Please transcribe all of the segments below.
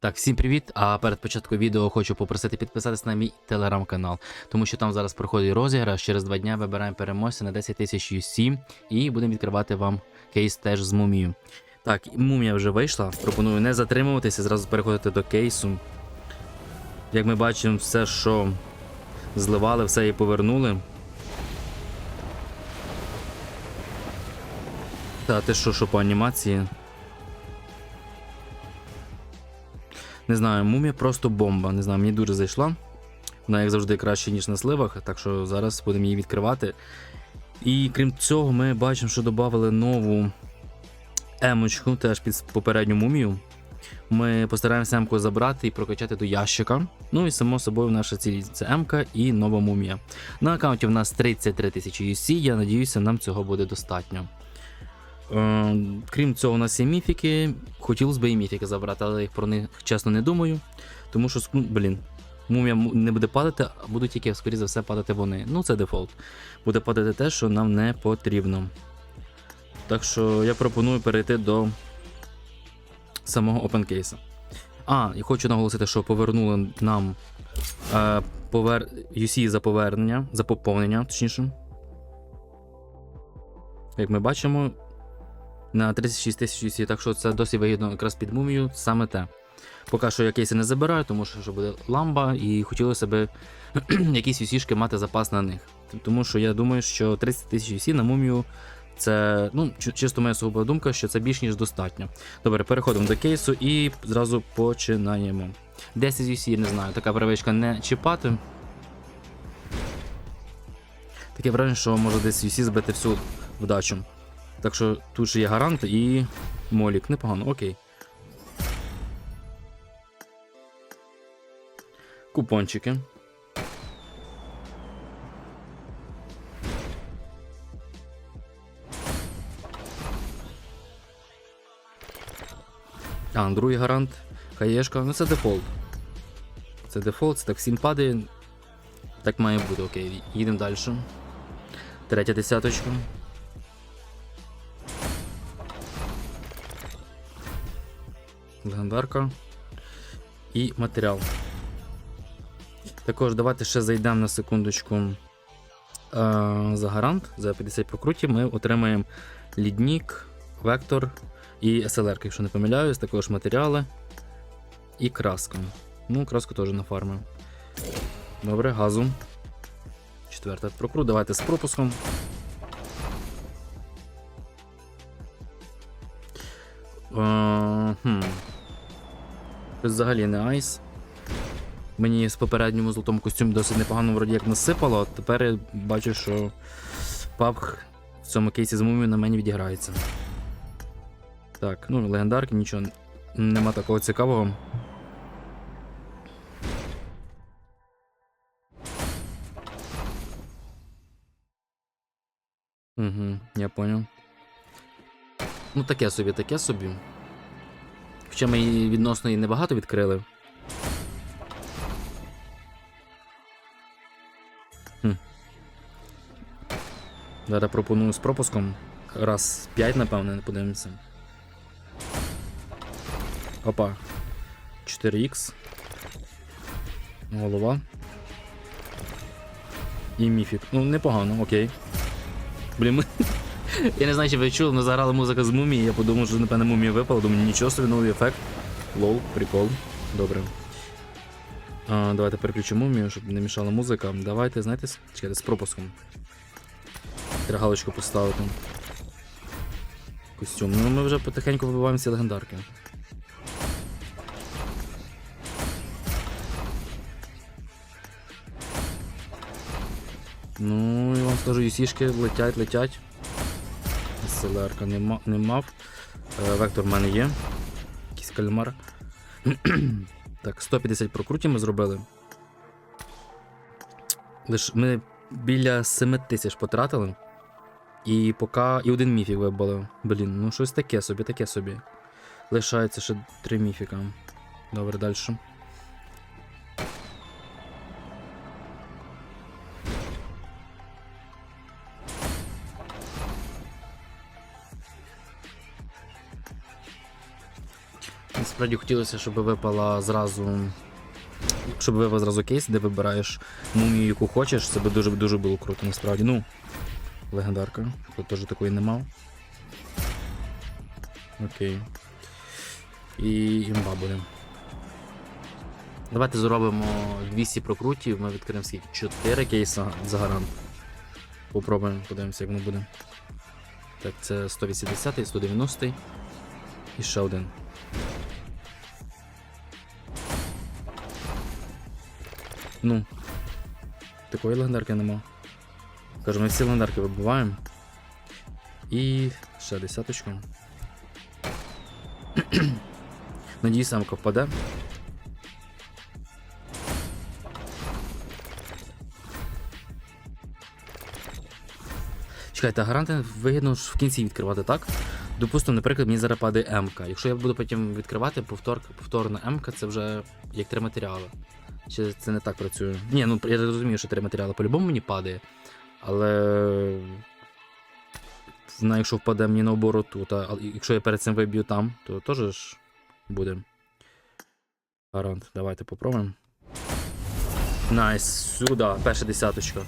Так, всім привіт! А перед початком відео хочу попросити підписатись на мій телеграм-канал, тому що там зараз проходить розіграш. Через два дня вибираємо переможця на 10 тисяч UC і будемо відкривати вам кейс теж з мумією. Так, мумія вже вийшла. Пропоную не затримуватися, зразу переходити до кейсу. Як ми бачимо, все, що зливали, все і повернули. Та те, що, що по анімації. Не знаю, мумія просто бомба. Не знаю, мені дуже зайшла. Вона, як завжди, краще, ніж на сливах, так що зараз будемо її відкривати. І крім цього, ми бачимо, що додали нову емочку теж під попередню мумію. Ми постараємося емку забрати і прокачати до ящика. Ну і само собою наша ціль це емка і нова мумія. На аккаунті в нас 33 тисячі UC, я надіюся, нам цього буде достатньо. Е, крім цього, у нас є міфіки. Хотілося б і міфіки забрати, але я про них чесно не думаю. Тому що, ну, блін, мумія не буде падати, а будуть тільки, скоріше за все, падати вони. Ну, це дефолт. Буде падати те, що нам не потрібно. Так що я пропоную перейти до самого опенкейса. А, і хочу наголосити, що повернули нам е, повер... UC за повернення, за поповнення, точніше. Як ми бачимо, на 36 тисяч так що це досить вигідно якраз під мумію, саме те. Поки що я кейси не забираю, тому що вже буде ламба, і хотілося б якісь UC-шки мати запас на них. Тому що я думаю, що 30 тисяч UC на мумію це ну, чисто моя сугуба думка, що це більш ніж достатньо. Добре, переходимо до кейсу і зразу починаємо. 10 UC, не знаю, така привичка не чіпати. Таке враження, що може десь UC збити всю вдачу. Так що тут же є гарант і молік. Непогано, окей. Купончики. А, другий гарант. Хаєшка. Ну це дефолт. Це дефолт, це так всім падає. Так має бути, окей. Їдемо далі. Третя десяточка. Легендарка і матеріал. Також давайте ще зайдемо на секундочку е, за гарант. За 50 прокрутів ми отримаємо ліднік, вектор і SLR, якщо не помиляюсь, також матеріали і краска. Ну, краску теж нафармив. Добре, газу. Четверта прокрут. Давайте з пропуском. Е, хм. Взагалі не айс. Мені з попередньому золотому костюмі досить непогано вроді як насипало, а тепер я бачу, що папх в цьому кейсі з мумією на мені відіграється. Так, ну, легендарки, нічого нема такого цікавого. Угу, я понял. Ну, таке собі, таке собі. Хоча ми її відносно і небагато відкрили. Хм. Зараз пропоную з пропуском. Раз 5, напевне, подивимося. Опа. 4х. Голова. І міфік. Ну, непогано, окей. Блін, ми. Я не знаю, чи ви чули, але заграла музика з мумії, я подумав, що напевне мумія випала, думаю, нічого собі новий ефект. Лоу, прикол. Добре. А, давайте переключимо мумію, щоб не мішала музика. Давайте, знаєте, чекайте, з пропуском. Треба галочку поставити. Костюм. Ну ми вже потихеньку вибиваємо ці легендарки. Ну, я вам скажу, юсішки летять, летять. СЛР не, не мав. Е, Вектор в мене є. Якийсь кальмар. так, 150 прокрутів ми зробили. Лиш ми біля 7 тисяч потратили. І поки. І один міфік вибили. Блін, ну щось таке собі, таке собі. Лишається ще 3 міфіка. Добре, далі. Насправді хотілося, щоб випала зразу. Щоб випав зразу кейс, де вибираєш мумію, яку хочеш, це би дуже дуже було круто, насправді. Ну, легендарка. Тут теж такої не мав. Окей. І імба буде. Давайте зробимо 200 прокрутів, ми відкриємо скільки? 4 кейса за гарант. Попробуємо, подивимося, як воно буде. Так, це 180, 190 і ще один. Ну. Такої легендарки нема. Кажу, ми всі легендарки вибиваємо. І ще десяточку. Надіюсь, самка впаде. Чекайте, а гаранти вигідно ж в кінці відкривати, так? Допустимо, наприклад, мені зараз падає МК. Якщо я буду потім відкривати повтор, повторна МК, це вже як три матеріали. Чи це не так працює? Ні, ну я розумію, що три матеріали по-любому мені падає. Але. Вона, якщо впаде мені наоборот тут, а якщо я перед цим виб'ю там, то теж ж буде. Гарант, давайте попробуємо. Найс, сюди, перша десяточка.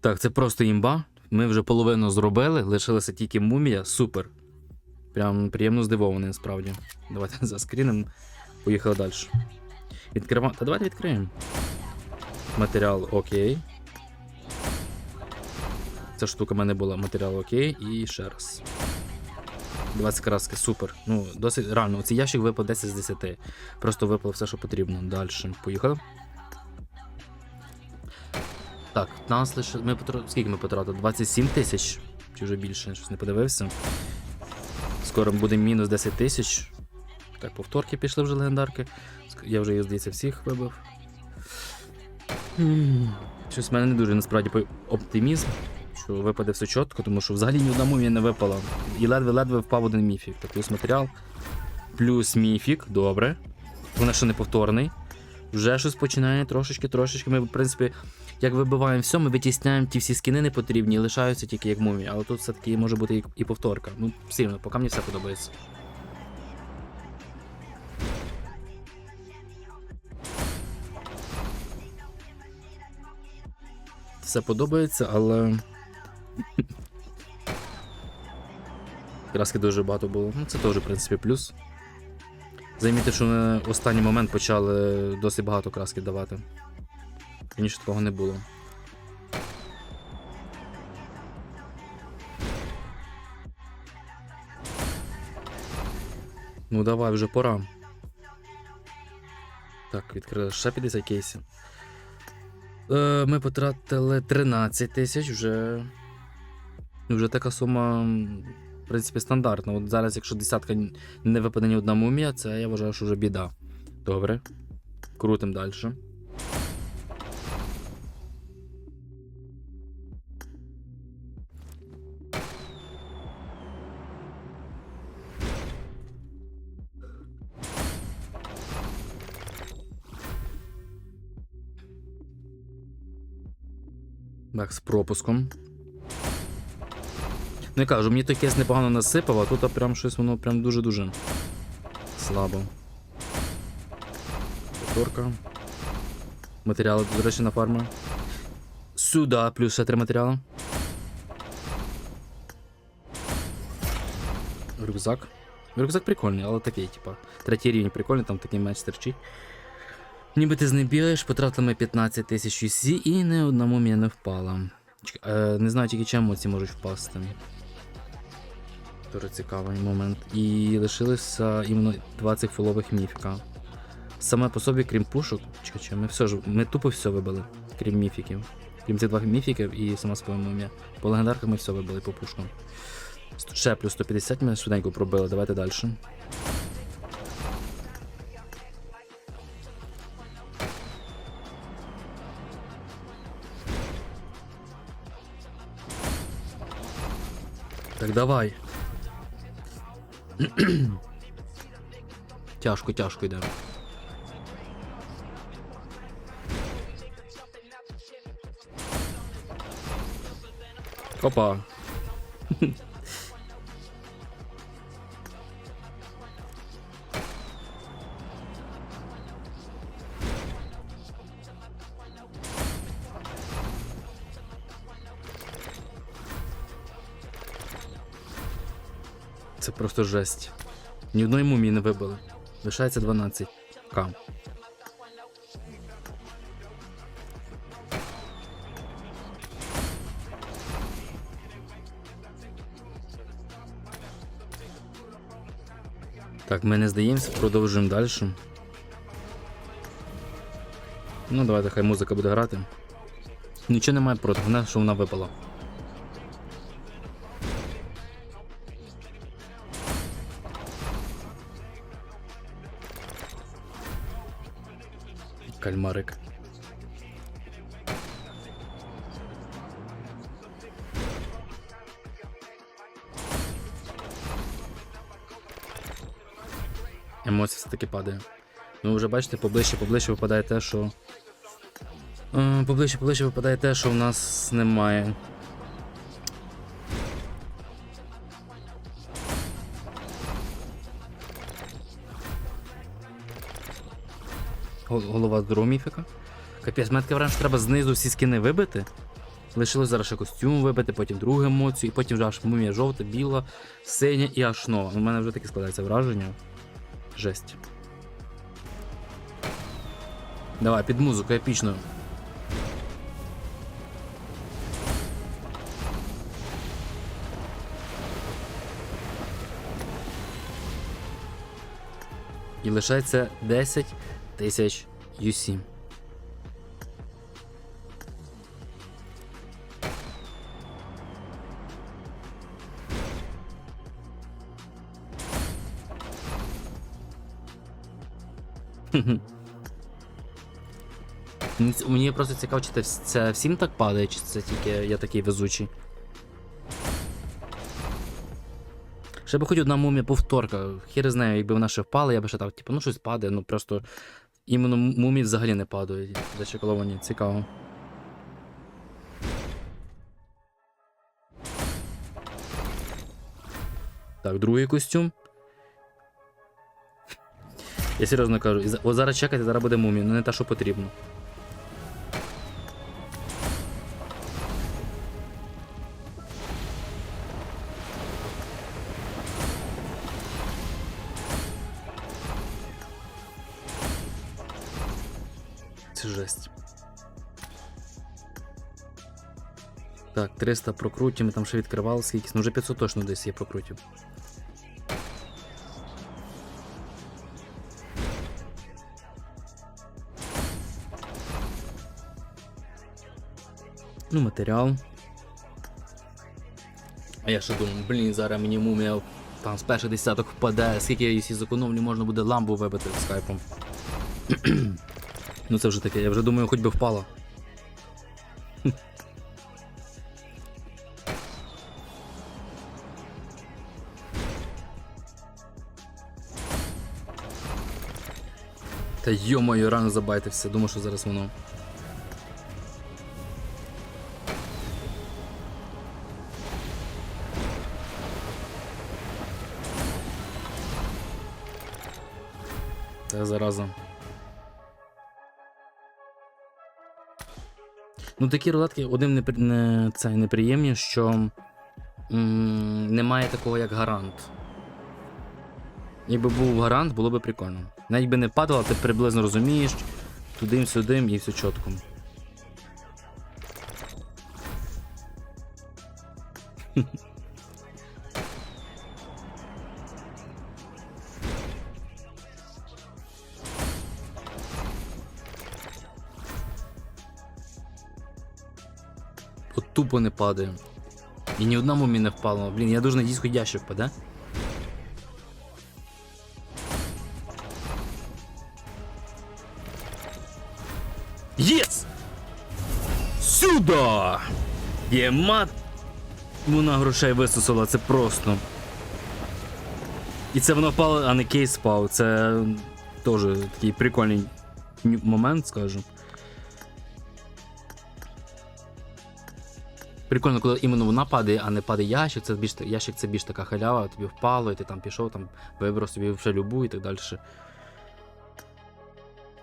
Так, це просто імба. Ми вже половину зробили, лишилася тільки мумія. Супер. Прям приємно здивований, насправді. Давайте заскрінемо. Поїхали далі. Відкриваємо. Та давайте відкриємо. Матеріал окей. Ця штука в мене була матеріал окей. І ще раз. 20 краски, супер. Ну, досить реально, цей ящик випав 10 з 10. Просто випало все, що потрібно. Далі. Поїхали. Так, нас лише. Ми потр... Скільки ми потратили? 27 тисяч. Чи вже більше, щось не подивився. Скоро буде мінус 10 тисяч. Так, повторки пішли вже легендарки. Я вже їх, здається, всіх вибив. Щось в мене не дуже насправді оптимізм, що випаде все чітко, тому що взагалі ні одна мумія не випала. І ледве-ледве впав один міфік. Так, плюс матеріал, плюс міфік, добре. Вона ще не повторний. Вже щось починає трошечки, трошечки. Ми, в принципі, як вибиваємо все, ми витісняємо ті всі скини непотрібні, лишаються тільки як мумії. Але тут все-таки може бути і, повторка. Ну, все поки мені все подобається. Все подобається, але. Краски дуже багато було. Ну, це теж, в принципі, плюс. Замітьте, що на останній момент почали досить багато краски давати. Раніше такого не було. Ну давай, вже пора. Так, відкрили ще 50 кейсів. Е, ми потратили 13 тисяч, вже. Вже така сума, в принципі, стандартна. От зараз, якщо десятка не випаде ні одна мумія, це я вважаю, що вже біда. Добре. Крутим далі. Так, з пропуском. Я кажу, мені таке непогано насипав, а тут прям щось воно прям дуже-дуже слабо. Повторка. Матеріали, до речі, на фарму. Сюди, плюс ще три матеріали. Рюкзак. Рюкзак прикольний, але такий, типа. Третій рівень прикольний, там такий меч стерчить. Ніби ти з не бігаєш, ми 15 тисяч UC і не одна мумія не впала. Чек- е, не знаю тільки чим ці можуть впасти. Дуже цікавий момент. І лишилося іменно 20 фулових міфіка. Саме по собі, крім пушок, чекай, чекай, ми все ж ми тупо все вибили, крім міфіків. Крім цих двох міфіків і сама своя мумія. По легендарках ми все вибили по пушкам. Ще плюс 150 ми швиденько пробили, давайте далі. Так давай. тяжко, тяжко йде. Опа. просто жесть. Ні одної мумії не вибили. Лишається 12к. Так, ми не здаємося, продовжуємо далі. Ну, давайте, хай музика буде грати. Нічого немає проти, головне, що вона випала. Кальмарик. Емоція все-таки падає. Ну, вже бачите, поближче, поближче випадає те, що. Е, Поближче, поближче випадає те, що в нас немає. Голова другого міфіка. Капець, мене враження, що треба знизу всі скини вибити. Лишилось зараз ще костюм вибити, потім другу емоцію, і потім вже аж мумія жовта, біла, синя і аж нова. У мене вже таке складається враження. Жесть. Давай, під музику епічно. І лишається 10 тисяч UC. Мені ц- Мені просто цікаво, чи це, всім так падає, чи це тільки я такий везучий. Ще би хоч одна мумія повторка. Хір знає, якби вона ще впала, я би ще так, типу, ну щось падає, ну просто іменно мумії взагалі не падають. Зачеколовані, цікаво. Так, другий костюм. Я серйозно кажу, зараз чекайте, зараз буде мумія, ну не те, що потрібно. Так, 300 прокрутів, ми там ще відкривали скільки. Ну вже 500 точно десь є прокрутів. Ну, матеріал. А я ще думаю, блін, зараз мені мумія там з перших десяток впаде, скільки я її зекономлю, можна буде ламбу вибити скайпом. ну це вже таке, я вже думаю, хоч би впала. Та йо-моє, рано забайтився, думав, що зараз воно. Та зараза. Ну, такі рулетки одним не, не, це неприємні, що м, немає такого, як гарант. Якби був гарант, було б прикольно. Навіть би не падало, ти приблизно розумієш, туди-сюди і все чітко. От тупо не падає. І ні одна мумі не впала. Блін, я дуже надіюсь, хоч ящик впаде. Ємат! Вона грошей висусила, це просто. І це воно впало, а не кейс впав. Це теж такий прикольний момент, скажу. Прикольно, коли іменно вона падає, а не падає ящик. Це більш ящик це більш така халява, тобі впало, і ти там пішов, там вибрав собі вже любу і так далі.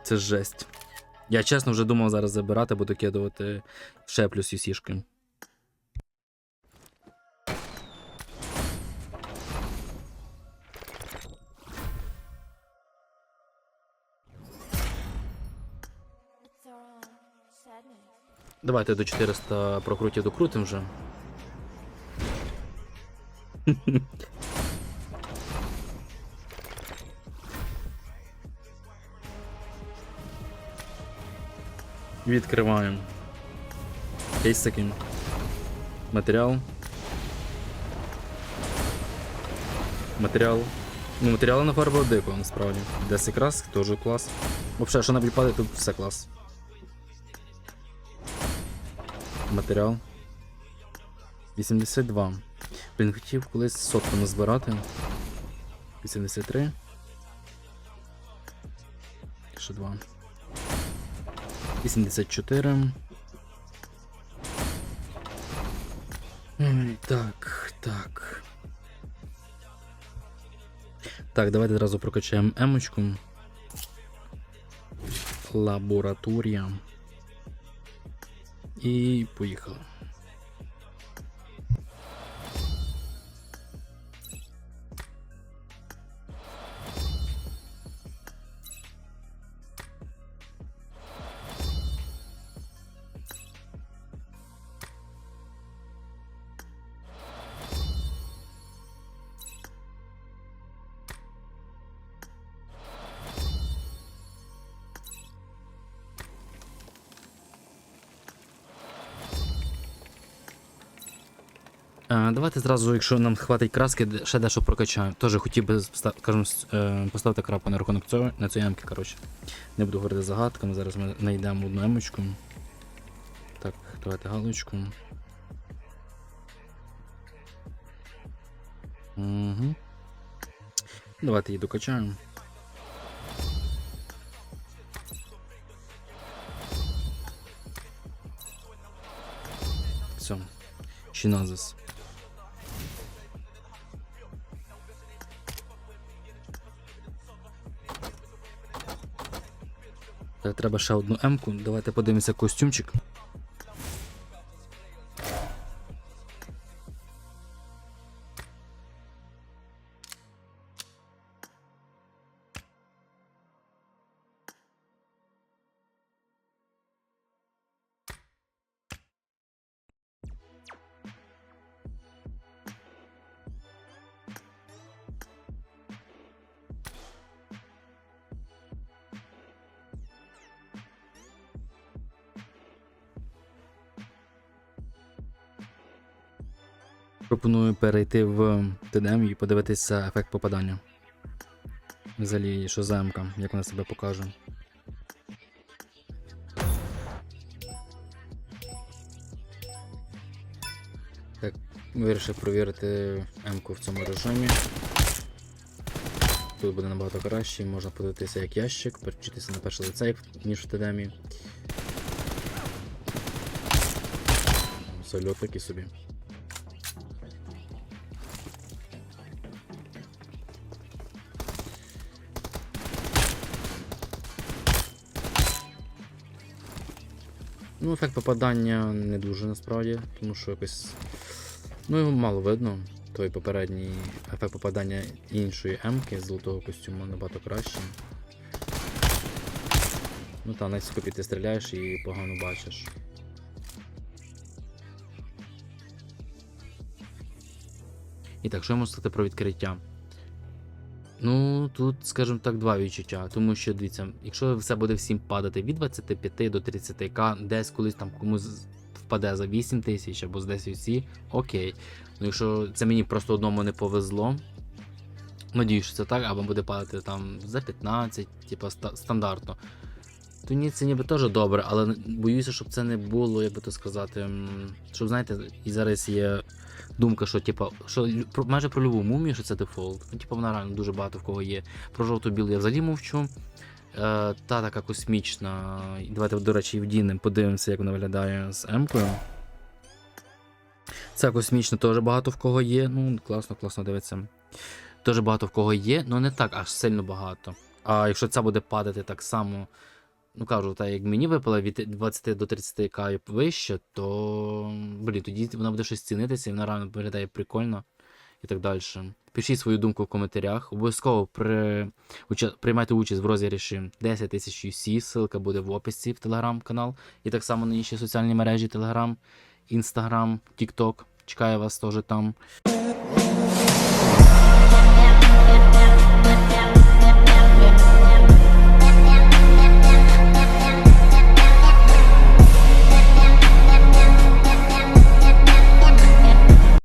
Це жесть. Я чесно вже думав зараз забирати, буду кидувати ще плюс юсішки. Давайте до 400 прокрутів докрутим вже. Відкриваємо. Кейс такий. Матеріал. Матеріал. Ну, матеріали на фарбу дико, насправді. Десь якраз теж клас. Взагалі, що на випаде, тут все клас. Матеріал. 82. Блін, хотів колись сотку назбирати. 83. Ще 2. 84. Так, так. Так, давайте одразу прокачаємо емочку. Лабораторія. І поїхали. Давайте зразу, якщо нам хватить краски, ще дещо прокачаємо. Теж хотів би скажімо, е, поставити крапку на рахунок цього, на цій ямки, коротше. Не буду говорити загадками, зараз ми знайдемо одну емочку. Так, давайте галочку. Угу. Давайте її докачаємо. Все. Чиназис. Е, Треба ще одну М-ку. Давайте подивимося костюмчик. Пропоную перейти в ТДМ і подивитися ефект попадання. Взагалі, що за М-ка, як вона себе покаже. Так, вирішив провірити М-ку в цьому режимі. Тут буде набагато краще, можна подивитися як ящик, перечитися на перший лицей, ніж в ТДМі. Сольот такий собі. Ну, ефект попадання не дуже насправді, тому що якось. Ну, його мало видно. Той попередній ефект попадання іншої М-ки з золотого костюму набагато краще. Ну та на скопі ти стріляєш і погано бачиш. І так, що я можу сказати про відкриття? Ну, тут, скажімо так, два відчуття. Тому що дивіться, якщо все буде всім падати від 25 до 30к, десь колись там комусь впаде за 8 тисяч або з 10 всі, окей. Ну якщо це мені просто одному не повезло. Надію, що це так, або буде падати там за 15, типа ста- стандартно. То ні, це ніби теж добре, але боюся, щоб це не було, як би то сказати. Щоб знаєте, і зараз є думка, що типа, що про, майже про любу мумію, що це дефолт. Ну, типа, вона реально дуже багато в кого є. Про жовту білу я взагалі мовчу. Е, та така космічна. Давайте, до речі, вдінемо, подивимося, як вона виглядає з М-кою. Ця космічна теж багато в кого є. Ну, класно, класно дивиться. Теж багато в кого є, але не так аж сильно багато. А якщо ця буде падати так само, ну кажу, так як мені випала від 20 до 30 к вище, то блін, тоді вона буде щось цінитися, і вона реально виглядає прикольно. І так далі. Пишіть свою думку в коментарях. Обов'язково при... уча... приймайте участь в розіграші 10 тисяч UC. Ссылка буде в описі в телеграм-канал. І так само на інші соціальні мережі Телеграм, Інстаграм, Тікток. Чекаю вас теж там.